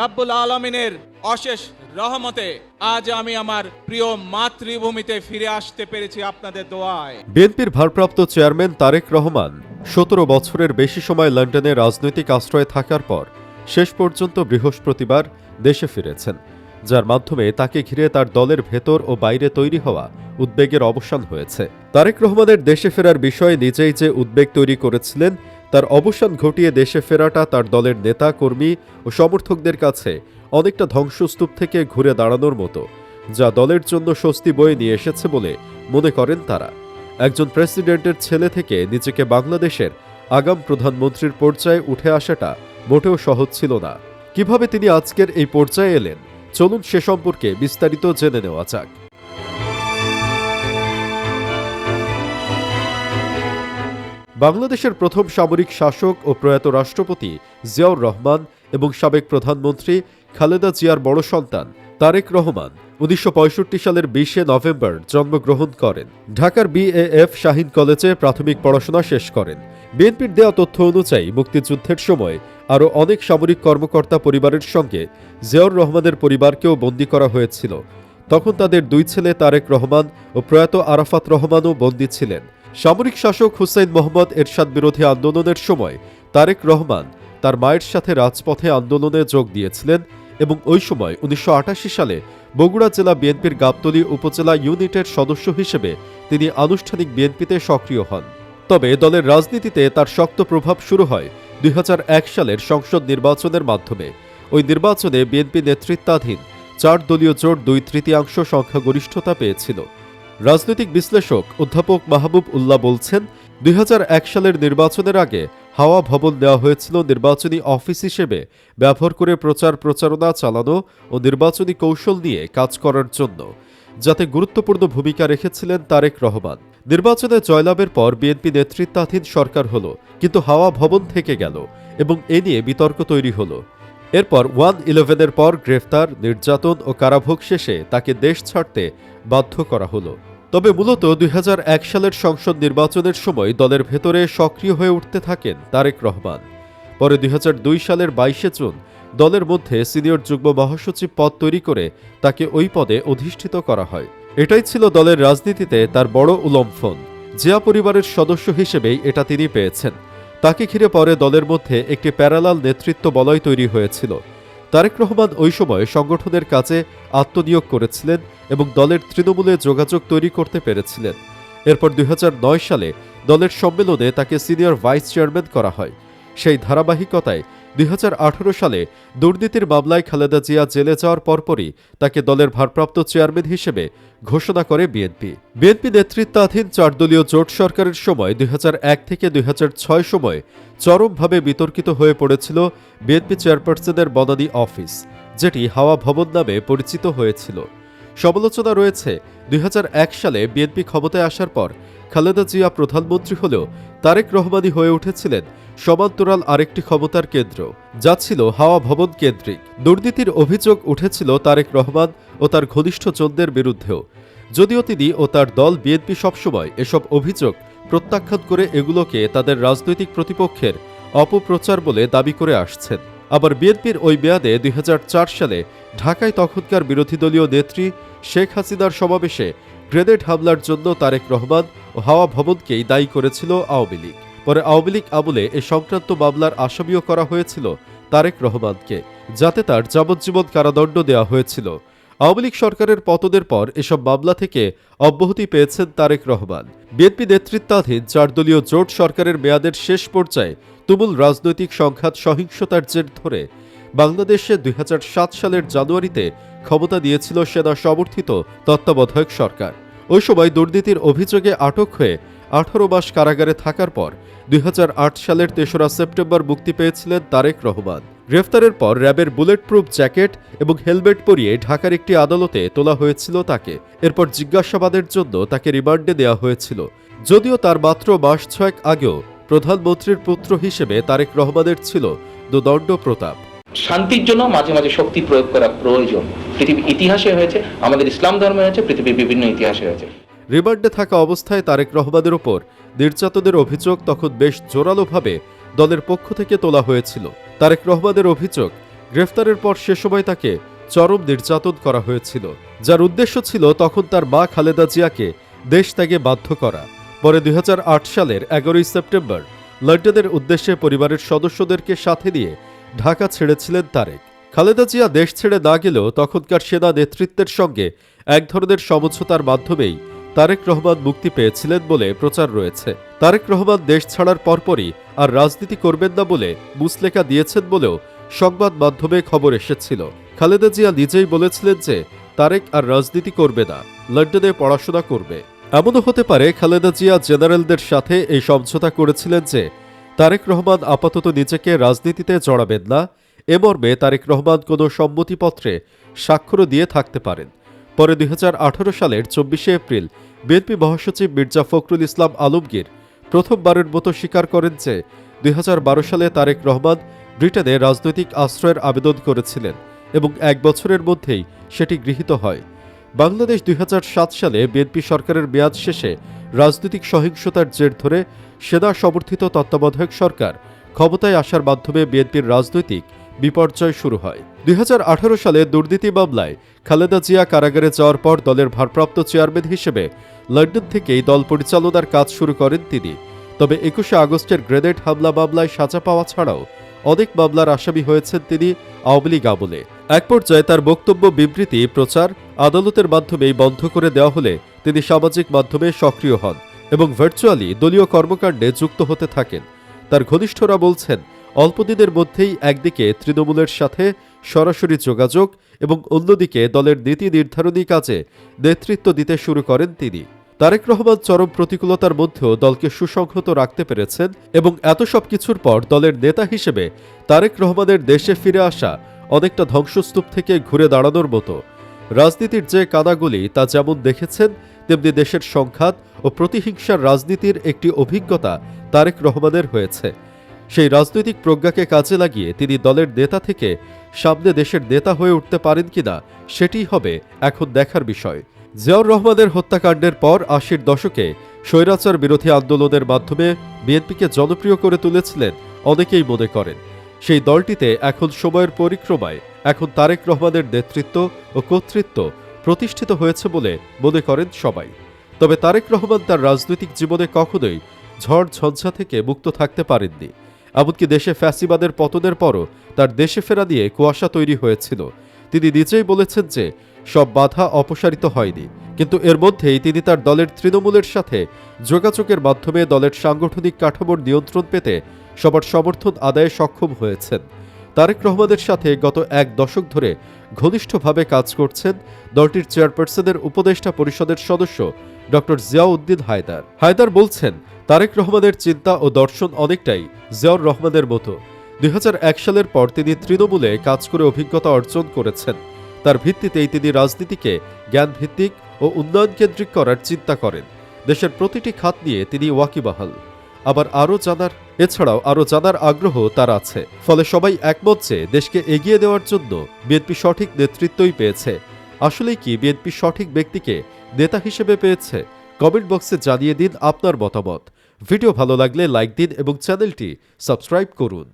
রাব্বুল আলমিনের অশেষ রহমতে আজ আমি আমার প্রিয় মাতৃভূমিতে ফিরে আসতে পেরেছি আপনাদের দোয়ায়। বিএনপির ভারপ্রাপ্ত চেয়ারম্যান তারেক রহমান সতেরো বছরের বেশি সময় লন্ডনে রাজনৈতিক আশ্রয়ে থাকার পর শেষ পর্যন্ত বৃহস্পতিবার দেশে ফিরেছেন, যার মাধ্যমে তাকে ঘিরে তার দলের ভেতর ও বাইরে তৈরি হওয়া উদ্বেগের অবসান হয়েছে। তারেক রহমানের দেশে ফেরার বিষয়ে নিজেই যে উদ্বেগ তৈরি করেছিলেন তার অবসান ঘটিয়ে দেশে ফেরাটা তার দলের নেতা, কর্মী ও সমর্থকদের কাছে অনেকটা ধ্বংসস্তূপ থেকে ঘুরে দাঁড়ানোর মতো, যা দলের জন্য স্বস্তি বয়ে নিয়ে এসেছে বলে মনে করেন তারা। একজন প্রেসিডেন্টের ছেলে থেকে নিজেকে বাংলাদেশের আগাম প্রধানমন্ত্রীর পর্যায়ে উঠে আসাটা মোটেও সহজ ছিল না। কীভাবে তিনি আজকের এই পর্যায়ে এলেন? চলুন সে সম্পর্কে বিস্তারিত জেনে নেওয়া যাক। বাংলাদেশের প্রথম সামরিক শাসক ও প্রয়াত রাষ্ট্রপতি জিয়াউর রহমান এবং সাবেক প্রধানমন্ত্রী খালেদা জিয়ার বড় সন্তান তারেক রহমান উনিশশো পঁয়ষট্টি সালের বিশে নভেম্বর জন্মগ্রহণ করেন। ঢাকার বিএএফ শাহিন কলেজে প্রাথমিক পড়াশোনা শেষ করেন। বিএনপির দেওয়া তথ্য অনুযায়ী মুক্তিযুদ্ধের সময় আরও অনেক সামরিক কর্মকর্তা পরিবারের সঙ্গে জিয়াউর রহমানের পরিবারকেও বন্দী করা হয়েছিল। তখন তাদের দুই ছেলে তারেক রহমান ও প্রয়াত আরাফাত রহমানও বন্দী ছিলেন। সামরিক শাসক হুসাইন মোহাম্মদ এরশাদ বিরোধী আন্দোলনের সময় তারেক রহমান তার মায়ের সাথে রাজপথে আন্দোলনে যোগ দিয়েছিলেন এবং ওই সময় উনিশশো আটাশি সালে বগুড়া জেলা বিএনপির গাবতলী উপজেলা ইউনিটের সদস্য হিসেবে তিনি আনুষ্ঠানিক বিএনপিতে সক্রিয় হন। তবে দলের রাজনীতিতে তার শক্ত প্রভাব শুরু হয় দুই হাজার এক সালের সংসদ নির্বাচনের মাধ্যমে। ওই নির্বাচনে বিএনপি নেতৃত্বাধীন চার দলীয় জোট দুই তৃতীয়াংশ সংখ্যাগরিষ্ঠতা পেয়েছিল। রাজনৈতিক বিশ্লেষক অধ্যাপক মাহবুব উল্লাহ বলছেন, দুই হাজার এক সালের নির্বাচনের আগে হাওয়া ভবন দেওয়া হয়েছিল নির্বাচনী অফিস হিসেবে ব্যবহার করে প্রচার প্রচারণা চালানো ও নির্বাচনী কৌশল নিয়ে কাজ করার জন্য। যাতে গুরুত্বপূর্ণ ভূমিকা রেখেছিলেন তারেক রহমান। নির্বাচনে জয়লাভের পর বিএনপি নেতৃত্বাধীন সরকার হল, কিন্তু হাওয়া ভবন থেকে গেল এবং এ নিয়ে বিতর্ক তৈরি হলো। এরপর ওয়ান ইলেভেনের পর গ্রেফতার, নির্যাতন ও কারাভোগ শেষে তাকে দেশ ছাড়তে বাধ্য করা হলো। তবে মূলত দুই হাজার এক সালের সংসদ নির্বাচনের সময় দলের ভেতরে সক্রিয় হয়ে উঠতে থাকেন তারেক রহমান। পরে দুই হাজার দুই সালের বাইশে জুন দলের মধ্যে সিনিয়র যুগ্ম মহাসচিব পদ তৈরি করে তাকে ওই পদে অধিষ্ঠিত করা হয়। এটাই ছিল দলের রাজনীতিতে তার বড় উলম্ফন। জিয়া পরিবারের সদস্য হিসেবেই এটা তিনি পেয়েছেন। তাকে ঘিরে পরে দলের মধ্যে একটি প্যারালাল নেতৃত্ব বলয় তৈরি হয়েছিল। তারেক রহমান ওই সময় সংগঠনের কাজে আত্মনিয়োগ করেছিলেন এবং দলের তৃণমূলে যোগাযোগ তৈরি করতে পেরেছিলেন। এরপর দুই হাজার নয় সালে দলের সম্মেলনে তাকে সিনিয়র ভাইস চেয়ারম্যান করা হয়। সেই ধারাবাহিকতায় দুই হাজার আঠারো সালে দুর্নীতির মামলায় খালেদা জিয়া জেলে যাওয়ার পরপরই তাকে দলের ভারপ্রাপ্ত চেয়ারম্যান হিসেবে ঘোষণা করে বিএনপি। বিএনপি নেতৃত্বাধীন চারদলীয় জোট সরকারের সময় দুই হাজার এক থেকে দুই সময় চরমভাবে বিতর্কিত হয়ে পড়েছিল বিএনপি চেয়ারপারসনের বনানী অফিস, যেটি হাওয়া ভবন নামে পরিচিত হয়েছিল। সমালোচনা রয়েছে। দুই হাজার এক সালে বিএনপি ক্ষমতায় আসার পর খালেদা জিয়া প্রধানমন্ত্রী হলেও তারেক রহমানি হয়ে উঠেছিলেন সমান্তরাল আরেকটি ক্ষমতার কেন্দ্র, যা ছিল হাওয়া ভবন কেন্দ্রিক। দুর্নীতির অভিযোগ উঠেছিল তারেক রহমান ও তার ঘনিষ্ঠজনদের বিরুদ্ধেও। যদিও তিনি ও তার দল বিএনপি সবসময় এসব অভিযোগ প্রত্যাখ্যান করে এগুলোকে তাদের রাজনৈতিক প্রতিপক্ষের অপপ্রচার বলে দাবি করে আসছেন। আবার বিএনপির ওই মেয়াদে দুই সালে ঢাকায় তখনকার বিরোধী দলীয় নেত্রী শেখ হাসিনার সমাবেশে গ্রেনেড হামলার জন্য তারেক রহমান ও হাওয়া ভবনকেই দায়ী করেছিল আওয়ামী লীগ। পরে আওয়ামী লীগ আমলে এ সংক্রান্ত মামলার আসামিও করা হয়েছিল তারেক রহমানকে, যাতে তার যাবজ্জীবন কারাদণ্ড দেওয়া হয়েছিল। আওয়ামী লীগ সরকারের পতনের পর এসব মামলা থেকে অব্যাহতি পেয়েছেন তারেক রহমান। বিএনপি নেতৃত্বাধীন চারদলীয় জোট সরকারের মেয়াদের শেষ পর্যায়ে তুমুল রাজনৈতিক সংঘাত সহিংসতার জের ধরে বাংলাদেশে দুই হাজার সাত সালের জানুয়ারিতে ক্ষমতা দিয়েছিল সেনা সমর্থিত তত্ত্বাবধায়ক সরকার। ওই সময় দুর্নীতির অভিযোগে আটক হয়ে আঠারো মাস কারাগারে থাকার পর দুই হাজার আট সালের তেসরা সেপ্টেম্বর মুক্তি পেয়েছিলেন তারেক রহমান। গ্রেফতারের পর র্যাবের বুলেট প্রুফ জ্যাকেট এবং হেলমেট পরিয়ে ঢাকার একটি আদালতে তোলা হয়েছিল তাকে। এরপর জিজ্ঞাসাবাদের জন্য তাকে রিমান্ডে দেওয়া হয়েছিল। যদিও তার মাত্র মাস ছয়েক আগেও প্রধানমন্ত্রীর পুত্র হিসেবে তারেক রহমানের ছিল দুদণ্ড প্রতাপ। শান্তির জন্য মাঝে মাঝে শক্তি প্রয়োগ করা প্রয়োজন। পৃথিবীর ইতিহাসে হয়েছে আমাদের ইসলাম ধর্মে হয়েছে পৃথিবীর বিভিন্ন ইতিহাসে হয়েছে। রিমান্ডে থাকা অবস্থায় তারেক রহমানের ওপর নির্যাতনের অভিযোগ তখন বেশ জোরালোভাবে দলের পক্ষ থেকে তোলা হয়েছিল। তারেক রহমানের অভিযোগ গ্রেফতারের পর সে সময় তাকে চরম নির্যাতন করা হয়েছিল যার উদ্দেশ্য ছিল তখন তার মা খালেদা জিয়াকে দেশ ত্যাগে বাধ্য করা। পরে দুই হাজার আট সালের এগারোই সেপ্টেম্বর লন্ডনের উদ্দেশ্যে পরিবারের সদস্যদেরকে সাথে নিয়ে ঢাকা ছেড়েছিলেন তারেক। খালেদা জিয়া দেশ ছেড়ে না গেলেও তখনকার সেনা নেতৃত্বের সঙ্গে এক ধরনের সমঝোতার মাধ্যমেই তারেক রহমান মুক্তি পেয়েছিলেন বলে প্রচার রয়েছে। তারেক রহমান দেশ ছাড়ার পরপরই আর রাজনীতি করবেন না বলে মুসলেকা দিয়েছেন বলেও সংবাদ মাধ্যমে খবর এসেছিল। খালেদা জিয়া নিজেই বলেছিলেন যে তারেক আর রাজনীতি করবে না লন্ডনে পড়াশোনা করবে। এমনও হতে পারে খালেদা জিয়া জেনারেলদের সাথে এই সমঝোতা করেছিলেন যে তারেক রহমান আপাতত নিজেকে রাজনীতিতে জড়াবেন না। এ মর্মে তারেক রহমান কোনো সম্মতিপত্রে স্বাক্ষর দিয়ে থাকতে পারেন। পরে দুই হাজার আঠারো সালের চব্বিশে এপ্রিল বিএনপি মহাসচিব মির্জা ফখরুল ইসলাম আলমগীর প্রথমবারের মতো স্বীকার করেন যে দুই হাজার বারো সালে তারেক রহমান ব্রিটেনে রাজনৈতিক আশ্রয়ের আবেদন করেছিলেন এবং এক বছরের মধ্যেই সেটি গৃহীত হয়। বাংলাদেশ দুই হাজার সাত সালে বিএনপি সরকারের মেয়াদ শেষে রাজনৈতিক সহিংসতার জের ধরে সেনা সমর্থিত তত্ত্বাবধায়ক সরকার ক্ষমতায় আসার মাধ্যমে বিএনপির রাজনৈতিক বিপর্যয় শুরু হয়। দুই হাজার আঠারো সালে দুর্নীতি মামলায় খালেদা জিয়া কারাগারে যাওয়ার পর দলের ভারপ্রাপ্ত চেয়ারম্যান হিসেবে লন্ডন থেকেই দল পরিচালনার কাজ শুরু করেন তিনি। তবে একুশে আগস্টের গ্রেনেড হামলা মামলায় সাজা পাওয়া ছাড়াও অনেক মামলার আসামি হয়েছেন তিনি আওয়ামী লীগ আমলে। এক পর্যায়ে তার বক্তব্য, বিবৃতি, প্রচার আদালতের মাধ্যমেই বন্ধ করে দেওয়া হলে তিনি সামাজিক মাধ্যমে সক্রিয় হন এবং ভার্চুয়ালি দলীয় কর্মকাণ্ডে যুক্ত হতে থাকেন। তার ঘনিষ্ঠরা বলছেন অল্পদিনের মধ্যেই একদিকে তৃণমূলের সাথে সরাসরি যোগাযোগ এবং অন্যদিকে দলের নীতি নির্ধারণী কাজে নেতৃত্ব দিতে শুরু করেন তিনি। তারেক রহমান চরম প্রতিকূলতার মধ্যেও দলকে সুসংহত রাখতে পেরেছেন এবং এত সব কিছুর পর দলের নেতা হিসেবে তারেক রহমানের দেশে ফিরে আসা অনেকটা ধ্বংসস্তূপ থেকে ঘুরে দাঁড়ানোর মতো। রাজনীতির যে কাদাগুলি তা যেমন দেখেছেন, তেমনি দেশের সংঘাত ও প্রতিহিংসার রাজনীতির একটি অভিজ্ঞতা তারেক রহমানের হয়েছে। সেই রাজনৈতিক প্রজ্ঞাকে কাজে লাগিয়ে তিনি দলের নেতা থেকে সামনে দেশের নেতা হয়ে উঠতে পারেন কিনা, সেটিই হবে এখন দেখার বিষয়। জিয়াউর রহমানের হত্যাকাণ্ডের পর আশির দশকে স্বৈরাচার বিরোধী আন্দোলনের মাধ্যমে বিএনপিকে জনপ্রিয় করে তুলেছিলেন অনেকেই মনে করেন। সেই দলটিতে এখন সময়ের পরিক্রমায় এখন তারেক রহমানের নেতৃত্ব ও কর্তৃত্ব প্রতিষ্ঠিত হয়েছে বলে মনে করেন সবাই। তবে তারেক রহমান তার রাজনৈতিক জীবনে কখনোই ঝড় ঝঞ্ঝা থেকে মুক্ত থাকতে পারেননি। এমনকি দেশে ফ্যাসিবাদের পতনের পরও তার দেশে ফেরা নিয়ে কুয়াশা তৈরি হয়েছিল। তিনি নিজেই বলেছেন যে সব বাধা অপসারিত হয়নি। কিন্তু এর মধ্যেই তিনি তার দলের তৃণমূলের সাথে যোগাযোগের মাধ্যমে দলের সাংগঠনিক কাঠামোর নিয়ন্ত্রণ পেতে সবার সমর্থন আদায়ে সক্ষম হয়েছেন। তারেক রহমানের সাথে গত এক দশক ধরে ঘনিষ্ঠভাবে কাজ করছেন দলটির চেয়ারপারসনের উপদেষ্টা পরিষদের সদস্য ডক্টর জিয়াউদ্দিন হায়দার। হায়দার বলছেন, তারেক রহমানের চিন্তা ও দর্শন অনেকটাই জিয়াউর রহমানের মতো। দুই হাজার এক সালের পর তিনি তৃণমূলে কাজ করে অভিজ্ঞতা অর্জন করেছেন। তার ভিত্তিতেই তিনি রাজনীতিকে জ্ঞানভিত্তিক ও উন্নয়ন কেন্দ্রিক করার চিন্তা করেন। দেশের প্রতিটি খাত নিয়ে তিনি ওয়াকিবাহাল। আবার আরও জানার, এছাড়াও আরও জানার আগ্রহ তার আছে। ফলে সবাই একমত যে দেশকে এগিয়ে দেওয়ার জন্য বিএনপি সঠিক নেতৃত্বই পেয়েছে। আসলেই কি বিএনপি সঠিক ব্যক্তিকে নেতা হিসেবে পেয়েছে? কমেন্ট বক্সে জানিয়ে দিন আপনার মতামত। ভিডিও ভালো লাগলে লাইক দিন এবং চ্যানেলটি সাবস্ক্রাইব করুন।